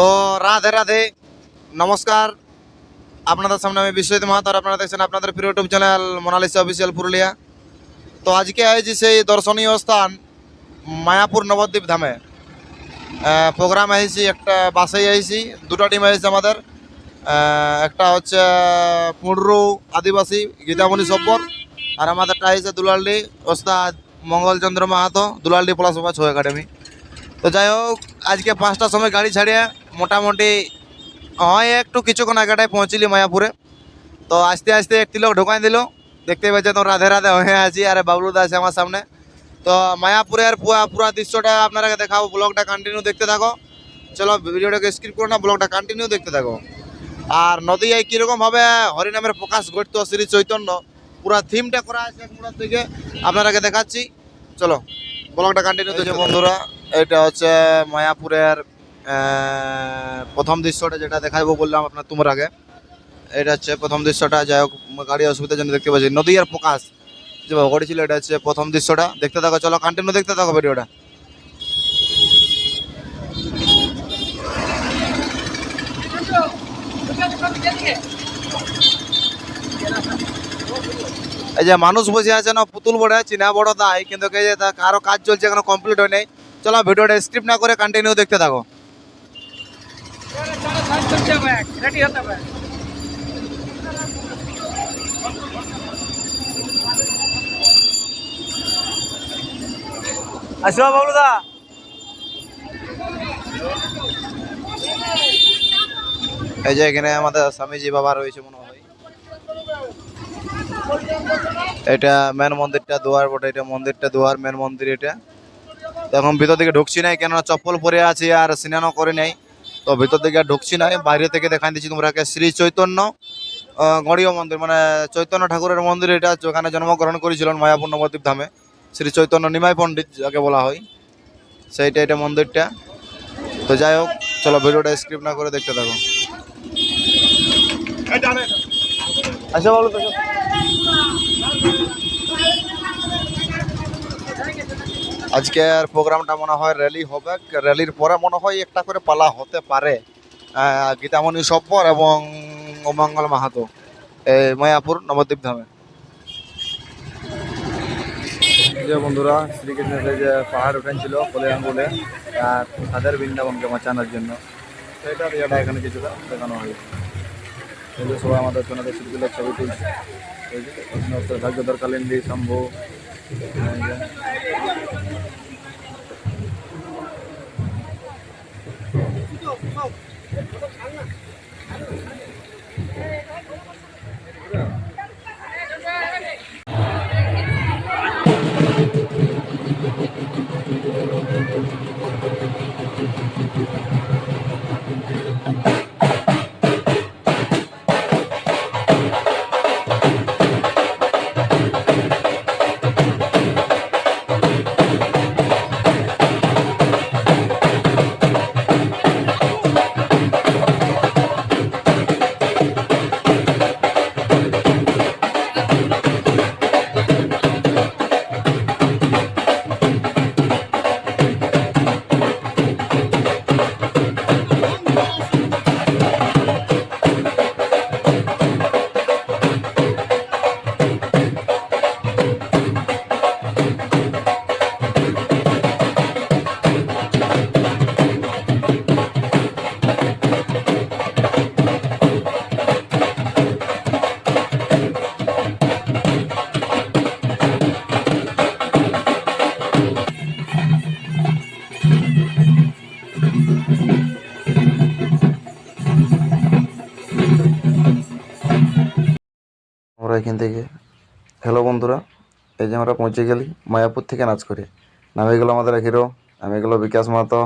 তো রাধে রাধে। নমস্কার। আপনাদের সামনে আমি বিশ্বজিৎ মাহাতো আপনারা দেখছেন আপনাদের প্রিয় YouTube channel Monalisa official Purulia তো আজকে আইছি সেই দর্শনীয় স্থান মায়াপুর নবদ্বীপ ধামে। প্রোগ্রাম আইছি একটা বাসেই আইছি দুটো টিম আইছে আমাদের। একটা হচ্ছে পুঁডরু আদিবাসী গীতামণি সব্বর আর আমাদেরটা আইছে দুলালডি ওস্তাদ মঙ্গলচন্দ্র মাহাতো, দুলালডি পলাশোভা ছৌ একাডেমি। তো যাই হোক আজকে পাঁচটার সময় গাড়ি ছাড়িয়ে মোটামুটি হয় একটু কিছুক্ষণ আগেটায় পৌঁছিলি মায়াপুরে। তো আস্তে আস্তে একটি লোক ঢোকাই দিল। দেখতে পাচ্ছেন তো রাধে রাধে হয়ে আছি আরে বাবলু দা আছে আমার সামনে। তো মায়াপুরের পুরা পুরা দৃশ্যটা আপনারাকে দেখাবো ব্লগটা কন্টিনিউ দেখতে থাকো। চলো ভিডিওটাকে স্কিপ করো না ব্লগটা কন্টিনিউ দেখতে থাকো। আর নদীয়ায় কীরকম ভাবে হরিনামের প্রকাশ ঘটতো শ্রী চৈতন্য পুরা থিমটা করা আছে এক থেকে আপনারাকে দেখাচ্ছি। চলো ব্লগটা কন্টিনিউ দেখো বন্ধুরা এটা হচ্ছে মায়াপুরের প্রথম দৃশ্যটা যেটা দেখাবো বললাম আপনার তোমার আগে। এটা হচ্ছে প্রথম দৃশ্যটা, যাই হোক গাড়ি অসুবিধার জন্য দেখতে পাচ্ছি। নদী আর প্রকাশ, যে ঘটেছিল এটা হচ্ছে প্রথম দৃশ্যটা। দেখতে থাকো, চলো কন্টিনিউ দেখতে থাকো ভিডিওটা। এই যে মানুষ বসে আছে না, পুতুল বড় চিনা বড় দায় কিন্তু কারও কাজ চলছে এখনও কমপ্লিট হয় নাই চলো ভিডিওটা স্ক্রিপ্ট না করে কন্টিনিউ দেখতে থাকো। এই যে এখানে আমাদের স্বামীজি বাবা রয়েছে মনে হয়। এটা মেন মন্দিরটা দুয়ার বটে, এটা মন্দিরটা দুয়ার মেন মন্দির এটা। তো এখন ভিতর দিকে ঢুকছি নাই, কেননা চপ্পল পরে আছি আর স্নানও করে নাই। তো ভিতর দিকে আর ঢুকছি নাই, বাইরে থেকে দেখাই দিচ্ছি তোমরাকে শ্রী চৈতন্য গড়ীয় মন্দির মানে চৈতন্য ঠাকুরের মন্দির, এটা যেখানে জন্মগ্রহণ করেছিলেন মায়াপুর নবদ্বীপ ধামে, শ্রী চৈতন্য নিমাই পণ্ডিত যাকে বলা হয়। সেইটা, এটা মন্দিরটা। তো যাই হোক, চলো ভিডিওটা স্ক্রিপ্ট না করে দেখতে থাকো। আচ্ছা বলো তো। আজকের প্রোগ্রামটা মনে হয় র্যালি হবে। র্যালির পরে মনে হয় একটা করে পালা হতে পারে। গীতামণি সব্বর এবং অমঙ্গল মাহাতো। এই মায়াপুর নবদ্বীপ ধামে। যে বন্ধুরা, শ্রীকৃষ্ণের যে পাহাড় উঠেছিল বলে আঙ্গুলে, আর তাদের বৃন্দাবনকে বাঁচানোর জন্য। সেটা ইয়েটা এখানে কিছুটা দেখানো হয়েছে সবাই আমাদের সোনাদের শিল্পীদের ছবি তুলছে। ভাগ্যধর কালিন্দী শম্ভু। আমরা এখান থেকে। হ্যালো বন্ধুরা, এই যে আমরা পৌঁছে গেলি মায়াপুর থেকে নাচ করে নামে গেলো আমাদের হিরো নামে গেলো বিকাশ মাহাতো।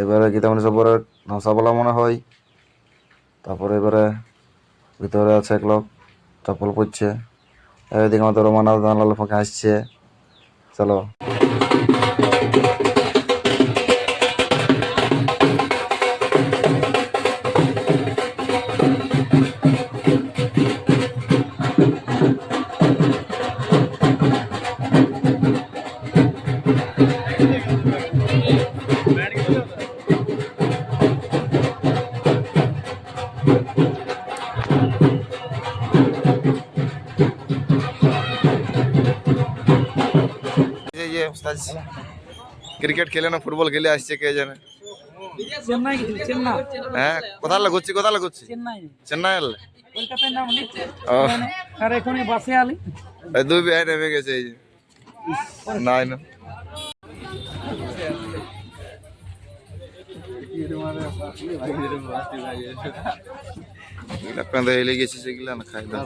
এবারে গীতামণি সব্বরের ভাষাবলা মনে হয়। তারপরে এবারে ভিতরে আছে এক লোক, চপ্পল পরছে। এদিকে আমাদের রোমানা দানাল ফাঁকে আসছে। চলো। থাকছে ক্রিকেট খেলে না ফুটবল খেলে আসছে কে জানে চেন্নাই গেছিল চেন্নাই হ্যাঁ কোথায় লাগুচ্ছি কোথায় লাগুচ্ছি চেন্নাই চেন্নাই এলে কলকাতায় নাম লিখছে ও। আর এখন এই বাসে আলি এই দুই বিহাই নেমে গেছে এই যে নাই না এগুলা পেঁদে হেলে গেছে সেগুলা না খাই দাও